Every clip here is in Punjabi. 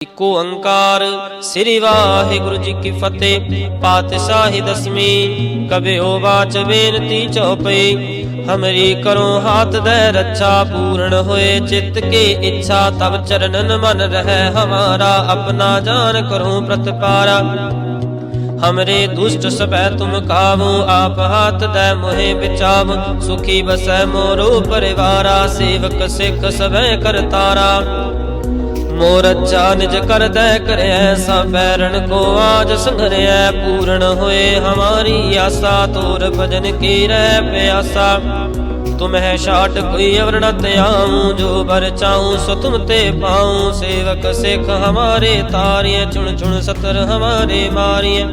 ਇਕੋ ਓੰਕਾਰ ਸ੍ਰੀ ਵਾਹਿਗੁਰੂ ਜੀ ਕੀ ਫਤਿਹ। ਪਾਤਸ਼ਾਹੀ ਦਸਵੀਂ ਕਬਿਓ ਬਾਚ ਬੇਨਤੀ ਚਉਪਈ ਹਮਰੀ ਕਰੋ ਹਾਥ ਦੇ ਰੱਛਾ, ਪੂਰਨ ਹੋਏ ਚਿੱਤ ਕੀ ਇੱਛਾ ਤਬ ਚਰਨਨ ਮਨ ਰਹਿ ਹਮਾਰਾ ਆਪਣਾ ਜਾਨ ਕਰੋ ਪ੍ਰਤਪਾਰਾ। ਹਮਰੇ ਦੁਸ਼ਟ ਸਭੈ ਤੁਮ ਕਾਵੋ, ਆਪ ਹਾਥ ਦੈ ਮੋਹਿ ਬਿਚਾਵ ਸੁਖੀ ਬਸੈ ਮੋਰੋ ਪਰਿਵਾਰਾ, ਸੇਵਕ ਸਿੱਖ ਸਭੈ ਕਰਤਾਰਾ। ਮੋਰ ਅੱਛਾ ਨਿਜ ਕਰਦੈ ਕਰਿਐ ਸਬੈਰਨ ਕੋ ਆਜ ਸੰਗਰਿਐ ਪੂਰਨ ਹੋਏ ਹਮਾਰੀ ਆਸਾ, ਤੋਰ ਭਜਨ ਕੀ ਰਹਿ ਪਿਆਸਾ। ਤੁਮਹਿ ਛਾਟ ਕੋਈ ਅਵਰ ਨ ਤਿਆਉ ਜੋ ਬਰ ਚਾਉ ਸੋ ਤੁਮ ਤੇ ਪਾਉ। ਸੇਵਕ ਸਿੱਖ ਹਮਾਰੇ ਤਾਰੀਏ ਚੁਣ ਚੁਣ ਸਤਰ ਹਮਾਰੇ ਮਾਰੀਏ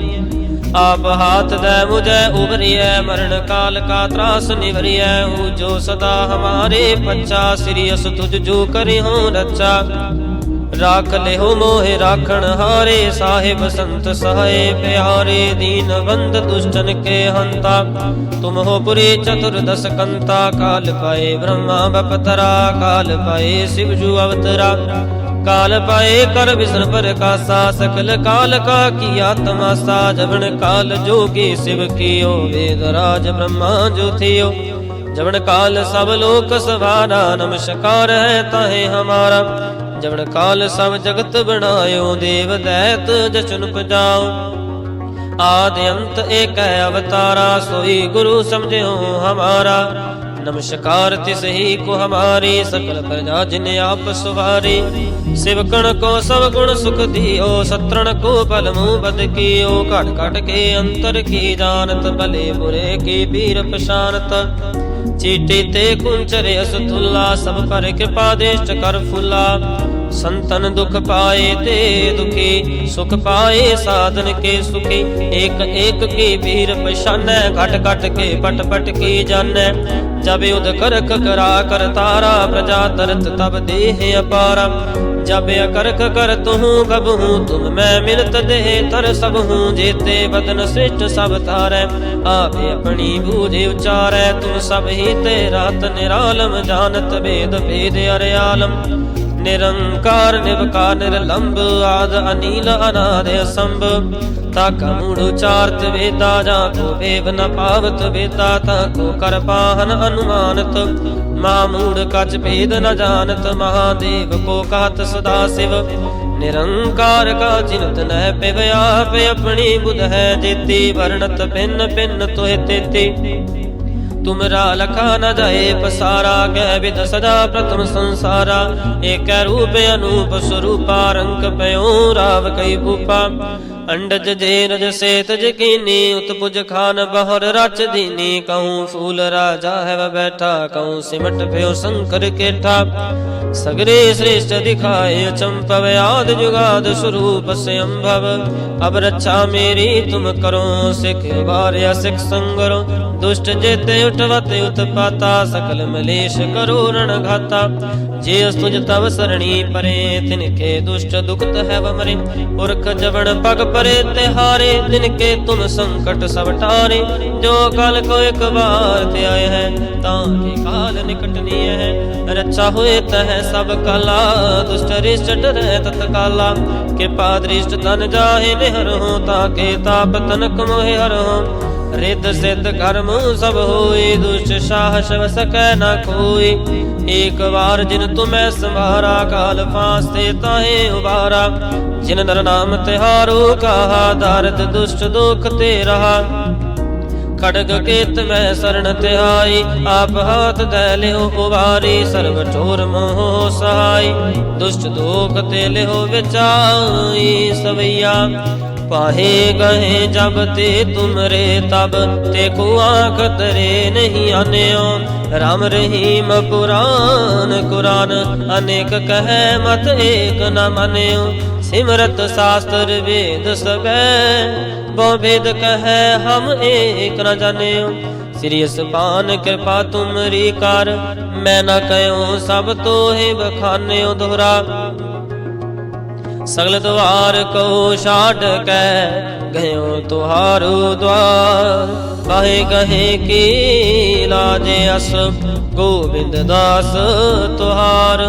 ਆਪ ਹਾਥ ਦੈ ਮੁਝੈ ਉਬਰੀਐ ਮਰਨ ਕਾਲ ਕਾ ਤਰਾਸ ਨਿਵਰੀਐ। ਹੂ ਜੋ ਸਦਾ ਹਮਾਰੇ ਪੱਚਾ ਸ੍ਰੀ ਅਸ ਤੁਝ ਜੋ ਕਰਿ ਹੋ ਰੱਚਾ ਰਾਖ ਲਿਓ ਮੋਹਿ ਰਾਖਣ ਹਾਰੇ ਸਾਹਿਬ ਸੰਤ ਸਹਾਏ ਪਿਆਰੇ ਦੀਨ ਬੰਦ ਦੁਸ਼ਟਨ ਕੇ ਹੰਤਾ। ਤੁਮ ਹੋ ਪੁਰੀ ਚਤੁਰਦਸ ਕੰਤਾ, ਕਾਲ ਪਾਏ ਬ੍ਰਹਮਾ ਬਪਤਰਾ, ਕਾਲ ਪਾਏ ਸਿਵ ਜੂ ਅਵਤਰਾ। ਕਾਲ ਪਾਏ ਕਰ ਵਿਸ਼ਨ ਪ੍ਰਕਾਸ਼ਾ, ਸਕਲ ਕਾਲ ਕਾ ਕੀ ਆਤਮਾ ਸਾ ਜਵਨ ਕਾਲ ਜੋਗੀ ਸਿਵ ਕੀਓ, ਵੇਦ ਰਾਜ ਬ੍ਰਹਮਾ ਜੋਥਿਓ ਜਵਨ ਕਾਲ ਸਭ ਲੋਕ ਸਵਾਰਾ ਨਮਸਕਾਰ ਹੈ ਤਾਹੇ ਹਮਾਰਾ। ਜਵਨ ਕਾਲ ਸਭ ਜਗਤ ਬਣਾਇਓ, ਦੇਵ ਦੈਤ ਜਸ਼ਨ ਪਜਾਓ। ਆਦ ਅੰਤ ਏਕ ਅਵਤਾਰਾ, ਸੋਈ ਗੁਰੂ ਸਮਝਿਓ ਹਮਾਰਾ। ਨਮਸਕਾਰ ਤਿਸ ਹੀ ਕੋ ਹਮਾਰੀ, ਸਕਲ ਪ੍ਰਜਾ ਜਿਨ ਆਪ ਸੁਵਾਰੀ। ਸਿਵਕਣ ਕੋ ਸਭ ਗੁਣ ਸੁਖ ਦਿਓ, ਸਤਰਣ ਕੋ ਬਲ ਮੂਹ ਬਦ ਕੀਓ। ਘਟ ਘਟ ਕੇ ਅੰਤਰ ਕੀ ਜਾਣਤ, ਭਲੇ ਬੁਰੇ ਕੀ ਪੀਰ ਪਛਾਨਤ। ਚੀਟੀ ਤੇ ਕੁੰਚਰੇ ਅਸਤੁਲਾ ਸਭ ਪਰ ਕਿਰਪਾ ਦੇਸ਼ਟ ਕਰ ਫੁਲਾ। ਸੰਤਨ ਦੁਖ ਪਾਏ ਤੇ ਦੁਖੀ, ਸੁਖ ਪਾਏ ਸਾਧਨ ਕੇ ਸੁਖੀ। ਏਕ ਏਕ ਕੀ ਵੀਰ ਪਛਾਨੈ, ਘਟ ਘਟ ਕੇ ਪਟ ਪਟ ਕੀ ਜਾਣੈ। ਜਬ ਉਦ ਕਰਖ ਕਰਾ ਕਰਤਾਰਾ ਪ੍ਰਜਾ ਤਰਤ ਤਬ ਦੇਹ ਅਪਾਰਾ। ਜਬ ਅਕਰਖ ਕਰ ਤੂੰ ਕਬਹੂ, ਤੁਮ ਮੈਂ ਮਿਲਤ ਦੇ ਤਰ ਸਭ ਹੂੰ ਜੇਤੇ ਬਦਨ ਸ੍ਰਿਸ਼ਟ ਸਭ ਤਾਰੈ ਆਪੇ ਆਪਣੀ ਬੂਝੇ ਉਚਾਰੈ, ਤੁਮ ਸਭ ਹੀ ਤੇ ਰਾਤ ਨਿਰਾਲਮ, ਜਾਣਤ ਵੇਦ, ਭੇਦ ਅਰਿਆਲਮ। ਨਿਰੰਕਾਰ ਨਿਵਕਾਰ ਨਿਰਲੰਭ ਆਦ ਅਨੀਲ ਅਨਾਦ ਅਸੰਭ। ਤਾ ਕਮੂੜ ਉਚਾਰਤ ਵੇਦਾ ਜਾਂ ਕੋ ਵੇਵ ਨ ਪਾਵਤ ਵੇਦਾ ਤਾ ਕੋ ਕਰ ਪਾਹਨ ਅਨੁਮਾਨਤ। ਮਾਮੂੜ ਕਚ ਭੇਦ ਨ ਜਾਣਤ, ਮਹਾਦੇਵ ਕੋ ਕਹਤ ਸਦਾ ਸਿਵ। ਨਿਰੰਕਾਰ ਕਾ ਜਿਨਤ ਨਹਿ ਪਿਵ ਆਪ ਆਪਣੀ ਬੁਧ ਹੈ ਜੇਤੀ, ਵਰਣਤ ਭਿੰਨ ਭਿੰਨ ਤੋਹਿ ਤੇਤੀ। ਤੁਮਰਾ ਲਖਾ ਨ ਜਾਏ, ਪਸਾਰਾ ਗੈ ਵਿਦ ਸਦਾ ਪ੍ਰਥਮ ਸੰਸਾਰਾ। ਏਕ ਰੂਪ ਅਨੂਪ ਸਰੂਪਾ, ਰੰਗ ਪਇਓ ਰਾਵ ਕਈ ਭੂਪਾ। ਅੰਡਜ ਜੇ ਰਜ ਸੇਤ ਜਕੀਨੀ ਉਤਪੁਜ ਖਾਨ ਬਹਰ ਰਚ ਦੀਨੀ। ਕਹੂੰ ਫੂਲ ਰਾਜਾ ਹੈ ਬੈਠਾ, ਕਹੂੰ ਸਿਮਟ ਭਇਓ ਸ਼ੰਕਰ ਕੇਠਾ। ਸਗਰੇ ਸ੍ਰੇਸ਼ਟ ਦਿਖਾਏ ਚੰਪਵ ਆਦ ਜੁਗਾਦ ਸਰੂਪ ਸੰਭਵ। ਅਬ ਰੱਛਾ ਮੇਰੀ, ਤੁਮ ਕਰੋ ਸਿਖ ਵਾਰਿਆ ਸਿਖ ਸੰਗਰੋ। ਦੁਸ਼ਟ ਜੇਤੇ ਉਠਵਤ ਉਤਪਾਤਾ, ਸਕਲ ਮਲੇਸ਼ ਕਰੋ ਰਣ ਘਾਤਾ ਜੇ ਅਸ ਤੁਜ ਤਵ ਸਰਣੀ ਪਰੇ, ਤਿਨਕੇ ਦੁਸ਼ਟ ਦੁਖਤ ਹੈ ਵਮਰੇ। ਪੁਰਖ ਜਵਣ ਪਗ ਪਰੇ, ਤਿਹਾਰੇ, ਤਿਨਕੇ ਤੁਮ ਸੰਕਟ ਸਭ ਟਾਰੇ। ਜੋ ਕਲ ਕੋ ਇੱਕ ਵਾਰ ਤੇ ਆਏ ਹੈ, ਤਾਂ ਕੇ ਕਾਲ ਨਿਕਟ ਨੀਏ ਹੈ। ਰੱਛਾ ਹੋਏ ਤਹ ਸਭ ਕਲਾ, ਦੁਸ਼ਟ ਰਿਸ਼ਟ ਡਰੈ ਤਤ ਕਿਰਪਾ ਦ੍ਰਿਸ਼ਟ ਤਨ ਜਾਹੇ ਨਿਹਰ ਤਾਂ ਕੇ ਤਾਪ ਤਨਕ ਮੋਹਿ ਹਰ। ਰਿੱਧ ਸਿੱਧ ਕਰਮ ਸਭ ਹੋਏ, ਦੁਸ਼ਟ ਸਾਹ ਸ਼ਵ ਸਕੈ ਨਾ ਕੋਈ ਏਕ ਵਾਰ ਜਿਨ ਤੁਮੈ ਸੰਭਾਰਾ, ਕਾਲ ਫਾਸਤੇ ਤਾਹੇ ਉਬਾਰਾ। ਜਿਨ ਨਰ ਨਾਮ ਤਿਹਾਰੋ, ਕਹਾ ਦਰਦ ਦੁਸ਼ਟ ਦੁਖ ਤੇ ਰਹਾ ਖੜਗ ਕੇਤ ਮੈਂ ਸਰਣ ਤਿਹਾਈ, ਆਪ ਹਾਥ ਦੇ ਲਿਓ ਉਵਾਰੀ ਸਰਬ ਠੋਰ ਮੋਹ ਸਹਾਈ। ਦੁਸ਼ਟ ਦੋਖ ਤੇ ਲਿਓ ਵਿਚਾਈ, ਸਵਈਆ, ਪਾਹੇ ਗਏ ਜਬ ਤੇ ਤੁਮਰੇ ਤਬ, ਤੇ ਕੋ ਆਂਖ ਤਰੇ ਨਹੀਂ ਆਨਿਓ। ਰਾਮ ਰਹੀਮ ਪੁਰਾਨ ਕੁਰਾਨ, ਅਨੇਕ ਕਹੈ ਮਤ ਏਕ ਨ ਮਨਿਓ। ਸਿਮਰਤ ਸ਼ਾਸਤਰ ਵੇਦ ਸਬੈ ਬਹੁ ਭੇਦ ਕਹੈ ਹਮ ਏਕ ਨ ਜਾਣਿਓ ਸ੍ਰੀ ਅਸਪਾਨ ਕਿਰਪਾ ਤੁਮਰੀ ਕਰ, ਮੈਂ ਨਾ ਕਹਿਓ ਸਭ ਤੋਹਿ ਬਖਾਨਿਓ ਦੋਹਰਾ। ਸਗਲ ਦਵਾਰ ਕੋ ਛਾੜ ਕੈ, ਗਇਓ ਤੁਹਾਰੋ ਦਵਾਰ। ਬਾਹੇ ਕਹੇ ਕੀ ਲਾਜ ਅਸ, ਗੋਬਿੰਦ ਦਾਸ ਤੁਹਾਰ।